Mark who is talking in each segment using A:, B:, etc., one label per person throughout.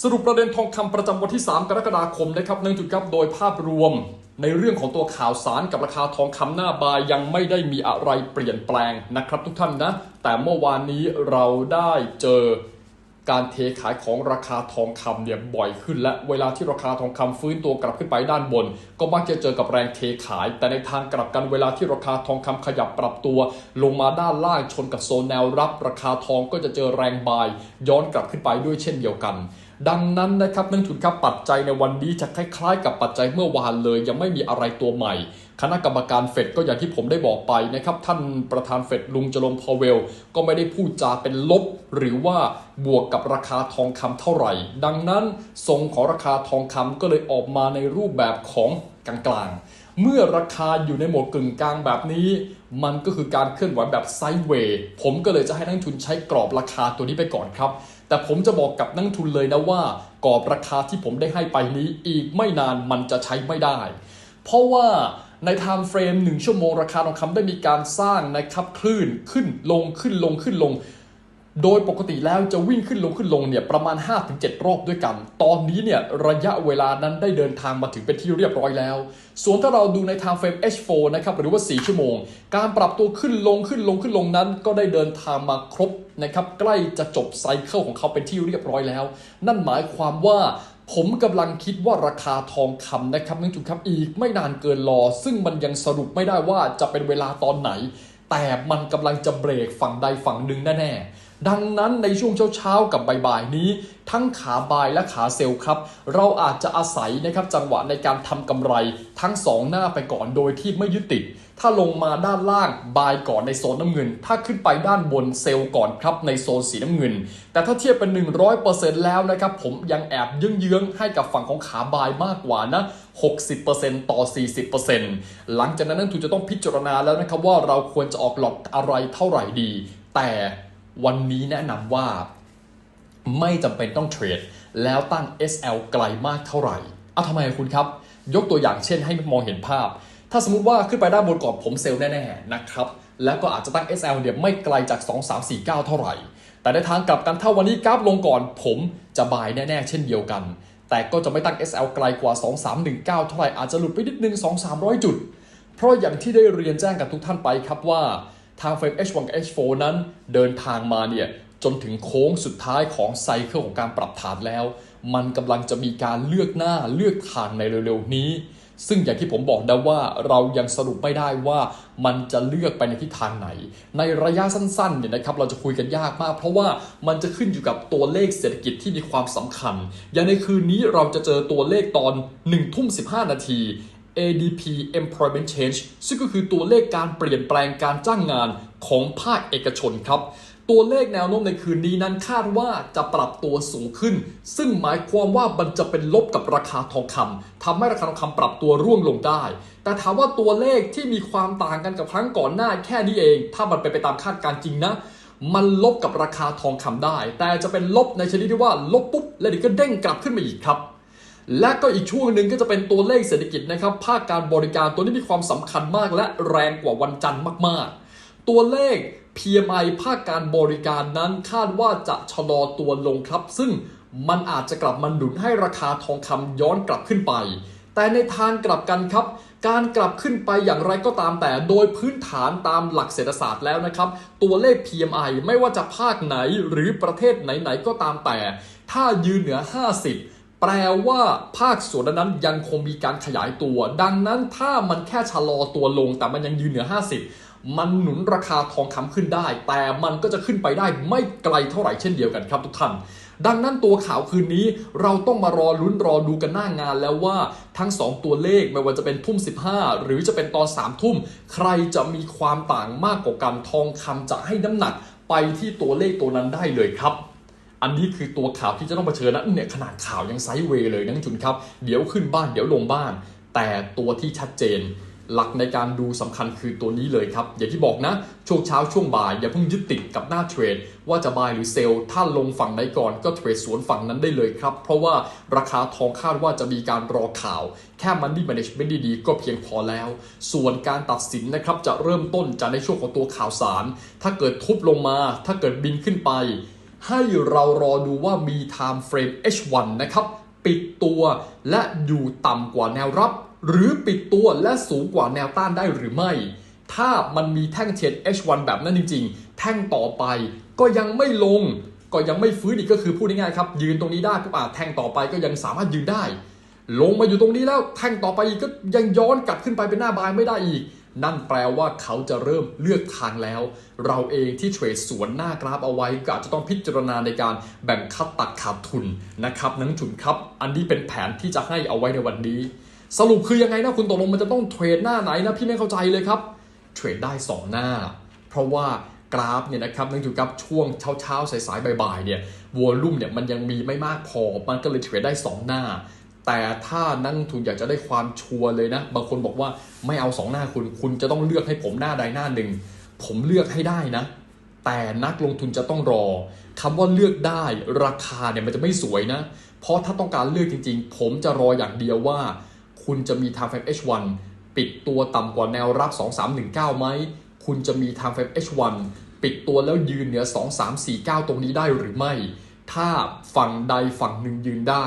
A: สรุปประเด็นทองคำประจำวันที่ 3 กรกฎาคมนะครับเนื่องจุดครับโดยภาพรวม ในเรื่องของตัวข่าวสารกับราคาทองคำหน้าบายยังไม่ได้มีอะไรเปลี่ยนแปลงนะครับทุกท่านนะ แต่เมื่อวานนี้เราได้เจอการเทขายของราคาทองคำเนี่ยบ่อยขึ้น และเวลาที่ราคาทองคำฟื้นตัวกลับขึ้นไปด้านบน ก็มักจะเจอกับแรงเทขาย แต่ในทางกลับกันเวลาที่ราคาทองคำขยับปรับตัว ลงมาด้านล่างชนกับโซนแนวรับ ราคาทองก็จะเจอแรงบาย ย้อนกลับขึ้นไปด้วยเช่นเดียวกัน ดังนั้นนะครับนักทุนครับปัจจัยในวันนี้จะคล้ายๆ กับปัจจัยเมื่อวานเลย ยังไม่มีอะไรตัวใหม่ คณะกรรมการเฟดก็อย่างที่ผมได้บอกไปนะครับท่านประธานเฟดลุงจลมพาวเวล ก็ไม่ได้พูดจาเป็นลบ หรือว่าบวกกับราคาทองคำเท่าไหร่ ดังนั้นทรงของราคาทองคำก็เลยออกมาในรูปแบบของกลางๆ เมื่อราคาอยู่ในโหมดกึ่งกลางแบบนี้ มันก็คือการเคลื่อนไหวแบบไซด์เวย์ผมก็เลยจะให้นักทุนใช้กรอบราคาตัวนี้ไปก่อนครับ แต่ผมจะบอกกับนักทุนเลยนะว่ากรอบราคาที่ผมได้ให้ไปนี้อีกไม่นานมันจะใช้ไม่ได้ เพราะว่าในไทม์เฟรม1ชั่วโมงราคาทองคำได้มีการสร้างนะครับคลื่นขึ้นลงขึ้นลงขึ้นลง โดยปกติแล้วจะวิ่งขึ้นลงขึ้นลงเนี่ยประมาณ 5-7 รอบด้วยกัน ตอนนี้เนี่ยระยะเวลานั้นได้เดินทางมาถึงเป็นที่เรียบร้อยแล้ว ส่วนถ้าเราดูในไทม์เฟรม H4 นะครับหรือว่า 4 ชั่วโมง การปรับตัวขึ้นลงขึ้นลงขึ้นลงนั้น ก็ได้เดินทางมาครบนะครับใกล้จะจบไซเคิลของเขาเป็นที่เรียบร้อยแล้ว นั่นหมายความว่าผมกำลังคิดว่าราคาทองคำนะครับนั่นจุดครับอีกไม่นานเกินรอ ซึ่งมันยังสรุปไม่ได้ว่าจะเป็นเวลาตอนไหน แต่มันกำลังจะเบรกฝั่งใดฝั่งหนึ่งแน่ๆ ดังนั้นในช่วงเช้าๆกับบ่ายๆนี้ ทั้งขาบายและขาเซลล์ครับ เราอาจจะอาศัยนะครับจังหวะในการทำกำไร ทั้งสองหน้าไปก่อนโดยที่ไม่ยึดติด ถ้าลงมาด้านล่างบายก่อนในโซนน้ำเงิน ถ้าขึ้นไปด้านบนเซลล์ก่อนครับในโซนสีน้ำเงิน แต่ถ้าเทียบเป็น 100%แล้วนะครับผมยังแอบเยื้องๆให้กับฝั่งของขาบายมากกว่านะ60%ต่อ 40%หลังจากนั้นนักทุนจะต้องพิจารณาแล้วนะครับว่าเราควรจะออกหลอตอะไรเท่าไหร่ดี แต่ วันนี้แนะนำว่าไม่จำเป็นต้องเทรด แล้วตั้ง SL ไกลมากเท่าไหร่เอาทำไมคุณครับ ยกตัวอย่างเช่นให้มองเห็นภาพ ถ้าสมมติว่าขึ้นไปด้านบนก่อนผมเซลล์แน่ๆนะครับ แล้วก็อาจจะตั้ง SL เนี่ยวไม่ไกลจาก 2 3 4 9 เท่าไหร่ แต่ในทางกลับกันถ้าวันนี้กราฟลงก่อน ผมจะบายแน่ๆ เช่นเดียวกัน แต่ก็จะไม่ตั้ง SL ไกลกว่า 2 3 1 9 เท่าไหร่อาจจะหลุดไปนิดนึง 2 300 จุด เพราะอย่างที่ได้เรียนแจ้งกับทุกท่านไปครับว่า ทางเฟรม H1 กับ H4 นั้นเดินทางมาเนี่ยจนถึงโค้งสุดท้ายของไซเคิลของการปรับฐานแล้ว มันกำลังจะมีการเลือกหน้าเลือกทางในเร็วๆนี้ ซึ่งอย่างที่ผมบอกนะว่าเรายังสรุปไม่ได้ว่ามันจะเลือกไปในทิศทางไหน ในระยะสั้นๆเนี่ยนะครับเราจะคุยกันยากมาก เพราะว่ามันจะขึ้นอยู่กับตัวเลขเศรษฐกิจที่มีความสำคัญ อย่างในคืนนี้เราจะเจอตัวเลขตอน1ทุ่ม15นาที ADP Employment Change ซึ่งก็คือตัวเลขการเปลี่ยนแปลงการจ้างงานของภาคเอกชนครับ ตัวเลขแนวโน้มในคืนนี้นั้นคาดว่าจะปรับตัวสูงขึ้น ซึ่งหมายความว่ามันจะเป็นลบกับราคาทองคำทำให้ราคาทองคำปรับตัวร่วงลงได้ แต่ถามว่าตัวเลขที่มีความต่างกันกับครั้งก่อนหน้าแค่นี้เอง ถ้ามันเป็นไปตามคาดการณ์จริงนะมันลบกับราคาทองคำได้ แต่จะเป็นลบในชนิดที่ว่าลบปุ๊บแล้วเดี๋ยวก็เด้งกลับขึ้นมาอีกครับ และก็อีกช่วงหนึ่งก็จะเป็นตัวเลขเศรษฐกิจนะครับภาคการบริการตัวนี้มีความสำคัญมากและแรงกว่าวันจันทร์มากๆ ตัวเลข PMI ภาคการบริการนั้นคาดว่าจะชะลอตัวลงครับ ซึ่งมันอาจจะกลับมาหนุนให้ราคาทองคำย้อนกลับขึ้นไป แต่ในทางกลับกันครับ การกลับขึ้นไปอย่างไรก็ตามแต่โดยพื้นฐานตามหลักเศรษฐศาสตร์แล้วนะครับ ตัวเลข PMI ไม่ว่าจะภาคไหนหรือประเทศไหนๆก็ตามแต่ ถ้ายืนเหนือ 50 แปลว่าภาคส่วนนั้นยังคงมีการขยายตัว ดังนั้นถ้ามันแค่ชะลอตัวลงแต่มันยังยืนเหนือ 50 มันหนุนราคาทองคำขึ้นได้ แต่มันก็จะขึ้นไปได้ไม่ไกลเท่าไหร่เช่นเดียวกันครับทุกท่านดังนั้นตัวข่าวคืนนี้เราต้องมารอลุ้นรอดูกันหน้างานแล้วว่าทั้ง 2 ตัวเลขไม่ว่าจะเป็นทุ่ม 15 หรือจะเป็นตอน3ทุ่ม ใครจะมีความต่างมากกว่ากันทองคำจะให้น้ำหนักไปที่ตัวเลขตัวนั้นได้เลยครับ อันนี้คือตัวข่าวที่จะต้องเผชิญนะเนี่ยขนาดข่าวยังไซด์เวย์เลยนะจุนครับ เดี๋ยวขึ้นบ้านเดี๋ยวลงบ้านแต่ตัวที่ชัดเจน หลักในการดูสำคัญคือตัวนี้เลยครับ อย่างที่บอกนะ ช่วงเช้าช่วงบ่าย อย่าเพิ่งยึดติดกับหน้าเทรด ว่าจะบายหรือเซลล์ถ้าลงฝั่งไหนก่อนก็เทรดสวนฝั่งนั้นได้เลยครับ เพราะว่าราคาทองคาดว่าจะมีการรอข่าว แค่มันนี่ management ดีๆก็เพียงพอแล้ว ส่วนการตัดสินนะครับจะเริ่มต้นจากในช่วงของตัวข่าวสาร ถ้าเกิดทุบลงมา ถ้าเกิดบินขึ้นไป ให้เรารอดูว่ามี time frame H1 นะครับ ปิดตัวและอยู่ต่ำกว่าแนวรับ หรือปิดตัวและสูงกว่าแนวต้านได้หรือไม่ ถ้ามันมีแท่งเชน H1 แบบนั้นจริง ๆ แท่งต่อไปก็ยังไม่ลง ก็ยังไม่ฟื้นอีกก็คือพูดง่ายๆครับ ยืนตรงนี้ได้ปุ๊บอะแท่งต่อไปก็ยังสามารถยืนได้ ลงมาอยู่ตรงนี้แล้วแท่งต่อไปอีกก็ยังย้อนกลับขึ้นไปเป็นหน้าบายไม่ได้อีก นั่นแปลว่าเขาจะเริ่มเลือกทางแล้ว เราเองที่เทรดสวนหน้ากราฟเอาไว้ก็อาจจะต้องพิจารณาในการแบ่งคัดตัดขาดทุนนะครับนักลงทุนครับ อันนี้เป็นแผนที่จะให้เอาไว้ในวันนี้ สรุปคือยังไงนะคุณตกลงมันจะต้องเทรดหน้าไหนนะพี่ไม่เข้าใจเลยครับ เทรดได้ 2 หน้า เพราะว่ากราฟเนี่ยนะครับนั่นคือกับช่วงเช้าเช้าๆสายๆบ่ายๆเนี่ยวอลลุ่มเนี่ยมันยังมีไม่มากพอมันก็เลยเทรดได้ 2 หน้า แต่ถ้านักลงทุนอยากจะได้ความชัวร์เลยนะ บางคนบอกว่าไม่เอา2หน้าคุณ คุณจะต้องเลือกให้ผมหน้าใดหน้าหนึ่ง ผมเลือกให้ได้นะ แต่นักลงทุนจะต้องรอคำว่าเลือกได้ราคาเนี่ยมันจะไม่สวยนะ เพราะถ้าต้องการเลือกจริงๆ ผมจะรออย่างเดียวว่า คุณจะมี time frame H1 ปิดตัวต่ำกว่าแนวรับ 2319ไหม คุณจะมี time frame H1 ปิดตัวแล้วยืนเหนือ 2349 ตรงนี้ได้หรือไม่ ถ้าฝั่งใดฝั่งหนึ่งยืนได้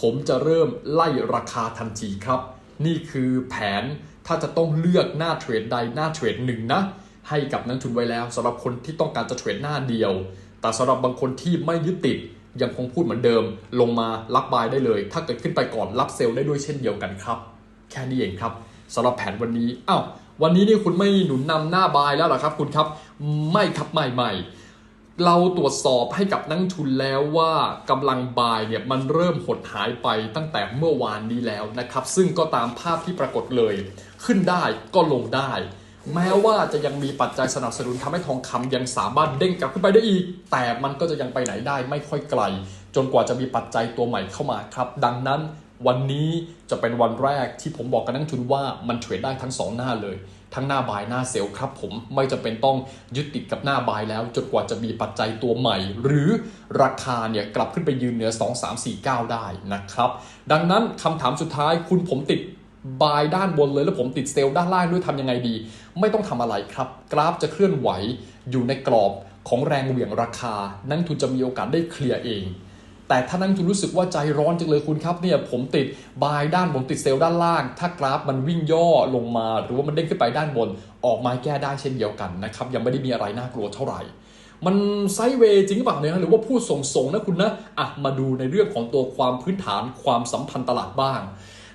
A: ผมจะเริ่มไล่ราคาทันทีครับ นี่คือแผนถ้าจะต้องเลือกหน้าเทรดใดหน้าเทรดหนึ่งนะให้กับนักทุนไว้แล้วสำหรับคนที่ต้องการจะเทรดหน้าเดียว แต่สำหรับบางคนที่ไม่ยึดติดยังคงพูดเหมือนเดิม ลงมารับบายได้เลย ถ้าเกิดขึ้นไปก่อนรับเซลล์ได้ด้วยเช่นเดียวกันครับ แค่นี้เองครับสำหรับแผนวันนี้อ้าววันนี้นี่คุณไม่หนุนนำหน้าบายแล้วหรอครับคุณครับ ไม่ครับไม่ไม่ เราตรวจสอบให้กับนักทุนแล้วว่ากำลังบายเนี่ยมันเริ่มหดหายไปตั้งแต่เมื่อวานนี้แล้วนะครับ ซึ่งก็ตามภาพที่ปรากฏเลย ขึ้นได้ก็ลงได้ แม้ว่าจะยังมีปัจจัยสนับสนุนทำให้ทองคำยังสามารถเด้งกลับขึ้นไปได้อีก แต่มันก็จะยังไปไหนได้ไม่ค่อยไกล จนกว่าจะมีปัจจัยตัวใหม่เข้ามาครับ ดังนั้นวันนี้จะเป็นวันแรกที่ผมบอกกับนักลงทุนว่ามันเทรดได้ทั้งสองหน้าเลย ทั้งหน้าบายหน้าเซลล์ครับผมไม่จำเป็นต้องยึดติดกับหน้าบายแล้ว จนกว่าจะมีปัจจัยตัวใหม่ หรือราคาเนี่ยกลับขึ้นไปยืนเหนือ 2 3 4 9 ได้นะครับ ดังนั้นคำถามสุดท้ายคุณผมติดบายด้านบนเลยแล้วผมติดเซลล์ด้านล่างด้วยทำยังไงดี ไม่ต้องทำอะไรครับ กราฟจะเคลื่อนไหวอยู่ในกรอบของแรงเหวี่ยงราคา นักลงทุนจะมีโอกาสได้เคลียร์เอง แต่ถ้านักลงทุนรู้สึกว่าใจร้อนจังเลยคุณครับเนี่ยผมติดบายด้านบนติดเซลล์ด้านล่าง ถ้ากราฟมันวิ่งย่อลงมา หรือว่ามันเด้งขึ้นไปด้านบน ออกมาแก้ได้เช่นเดียวกันนะครับยังไม่ได้มีอะไรน่ากลัวเท่าไหร่มันไซเวย์จริงหรือเปล่าเนี่ยหรือว่าพูดส่งๆนะคุณนะอะมาดูในเรื่องของตัวความพื้นฐานความสัมพันธ์ตลาดบ้าง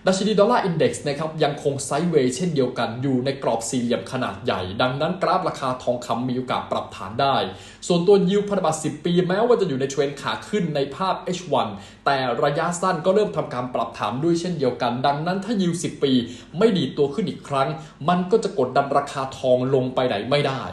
A: ดัชนีดอลลาร์อินเด็กซ์นะครับยังคงไซด์เวย์เช่นเดียวกันอยู่ในกรอบสี่เหลี่ยมขนาดใหญ่ ดังนั้นกราฟราคาทองคำมีโอกาสปรับฐานได้ ส่วนตัวยิวพันธบัตร10 ปี แม้ว่าจะอยู่ในเทรนขาขึ้นในภาพ H1 แต่ระยะสั้นก็เริ่มทำการปรับฐานด้วยเช่นเดียวกัน ดังนั้นถ้ายิว10 ปี ไม่ดีตัวขึ้นอีกครั้ง มันก็จะกดดันราคาทองลงไปไหนไม่ได้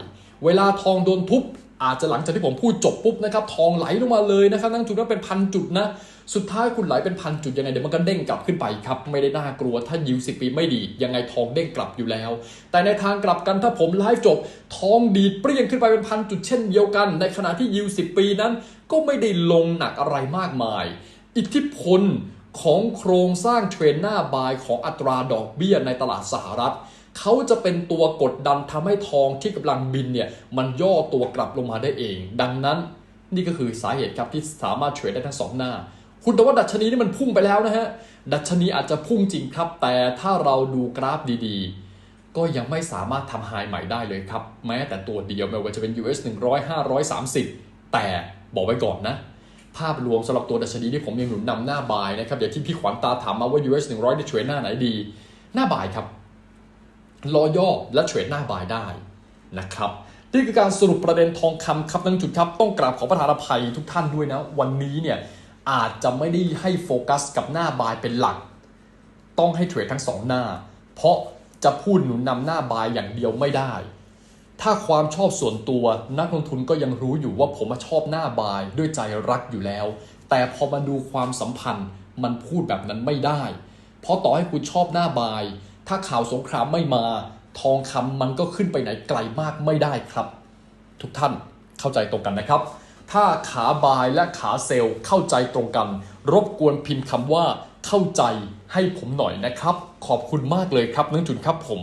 A: เวลาทองโดนทุบอาจจะหลังจากที่ผมพูดจบปุ๊บนะครับทองไหลลงมาเลยนะครับนั่งจุดนั้นเป็นพันจุดนะ สุดท้ายคุณไหลเป็นพันจุดยังไงเดี๋ยวมันก็เด้งกลับขึ้นไปครับไม่ได้น่ากลัวถ้ายิวสิปีไม่ดี ยังไงทองเด้งกลับอยู่แล้ว แต่ในทางกลับกันถ้าผมไลฟ์จบ ทองดีดเปรี้ยงขึ้นไปเป็นพันจุดเช่นเดียวกัน ในขณะที่ยิวสิปีนั้น ก็ไม่ได้ลงหนักอะไรมากมาย อิทธิพลของโครงสร้างเทรนหน้าบายของอัตราดอกเบี้ยในตลาดสหรัฐเขาจะเป็นตัวกดดันทำให้ทองที่กำลังบินเนี่ยมันย่อตัวกลับลงมาได้เอง ดังนั้นนี่ก็คือสาเหตุครับที่สามารถเทรดได้ทั้งสองหน้า คุณแต่ว่าดัชนีนี่มันพุ่งไปแล้วนะฮะ ดัชนีอาจจะพุ่งจริงครับ แต่ถ้าเราดูกราฟดีๆ ก็ยังไม่สามารถทำไฮใหม่ได้เลยครับ แม้แต่ตัวเดียวไม่ว่าจะเป็น US 100 530 แต่บอกไว้ก่อนนะ ภาพรวมสำหรับตัวดัชนีที่ผมยังหนุนนำหน้าบายนะครับอย่างที่พี่ขวัญตาถามมาว่า US 100ได้เทรดหน้าไหนดี หน้าบายครับ รอย่อและเทรดหน้าบายได้นะครับนี่คือการสรุปประเด็นทองคำครับนักลงทุนครับ ต้องกราบขอประทานอภัยทุกท่านด้วยนะ วันนี้เนี่ย อาจจะไม่ได้ให้โฟกัสกับหน้าบายเป็นหลัก ต้องให้เทรดทั้งสองหน้า เพราะจะพูดหนุนนำหน้าบายอย่างเดียวไม่ได้ ถ้าความชอบส่วนตัวนักลงทุนก็ยังรู้อยู่ว่าผมมาชอบหน้าบายด้วยใจรักอยู่แล้ว แต่พอมาดูความสัมพันธ์มันพูดแบบนั้นไม่ได้ เพราะต่อให้คุณชอบหน้าบาย ถ้าข่าวสงครามไม่มา ทองคำมันก็ขึ้นไปไหนไกลมากไม่ได้ครับ ทุกท่านเข้าใจตรงกันนะครับ ถ้าขาบายและขาเซลล์เข้าใจตรงกัน รบกวนพิมพ์คำว่าเข้าใจให้ผมหน่อยนะครับ ขอบคุณมากเลยครับนังจุนครับผม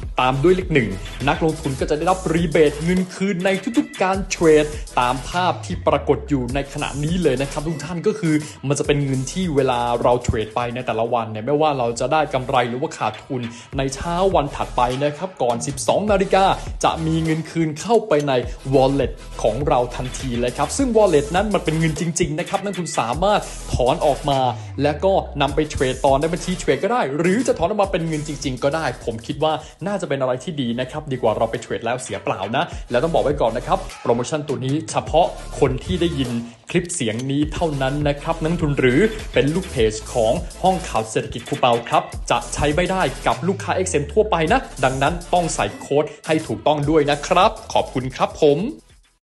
A: ตามด้วยเลขหนึ่งนักลงทุนก็จะได้รับรีเบทเงินคืนในทุกๆการเทรด ตามภาพที่ปรากฏอยู่ในขณะนี้เลยนะครับทุกท่านก็คือมันจะเป็นเงินที่เวลาเราเทรดไปในแต่ละวันเนี่ยไม่ว่าเราจะได้กำไรหรือว่าขาดทุนในเช้าวันถัดไปนะครับก่อน 12 นาฬิกาจะมีเงินคืนเข้าไปใน wallet ของเราทันทีเลยครับ ซึ่ง wallet นั้นมันเป็นเงินจริงๆนะครับนักทุนสามารถถอนออกมา แล้วก็นำไปเทรดต่อในบัญชีเทรดก็ได้ หรือจะถอนออกมาเป็นเงินจริง ๆ ก็ได้ ผมคิดว่าน่าจะเป็นอะไรที่ดีนะครับดีกว่าเราไปเทรดแล้วเสียเปล่านะ แล้วต้องบอกไว้ก่อนนะครับโปรโมชั่นตัวนี้เฉพาะคนที่ได้ยินคลิปเสียงนี้เท่านั้นนะครับนักทุนหรือเป็นลูกเพจของห้องข่าวเศรษฐกิจคูเปาครับ จะใช้ไม่ได้กับลูกค้า XM ทั่วไปนะ ดังนั้นต้องใส่โค้ดให้ถูกต้องด้วยนะครับ ขอบคุณครับผม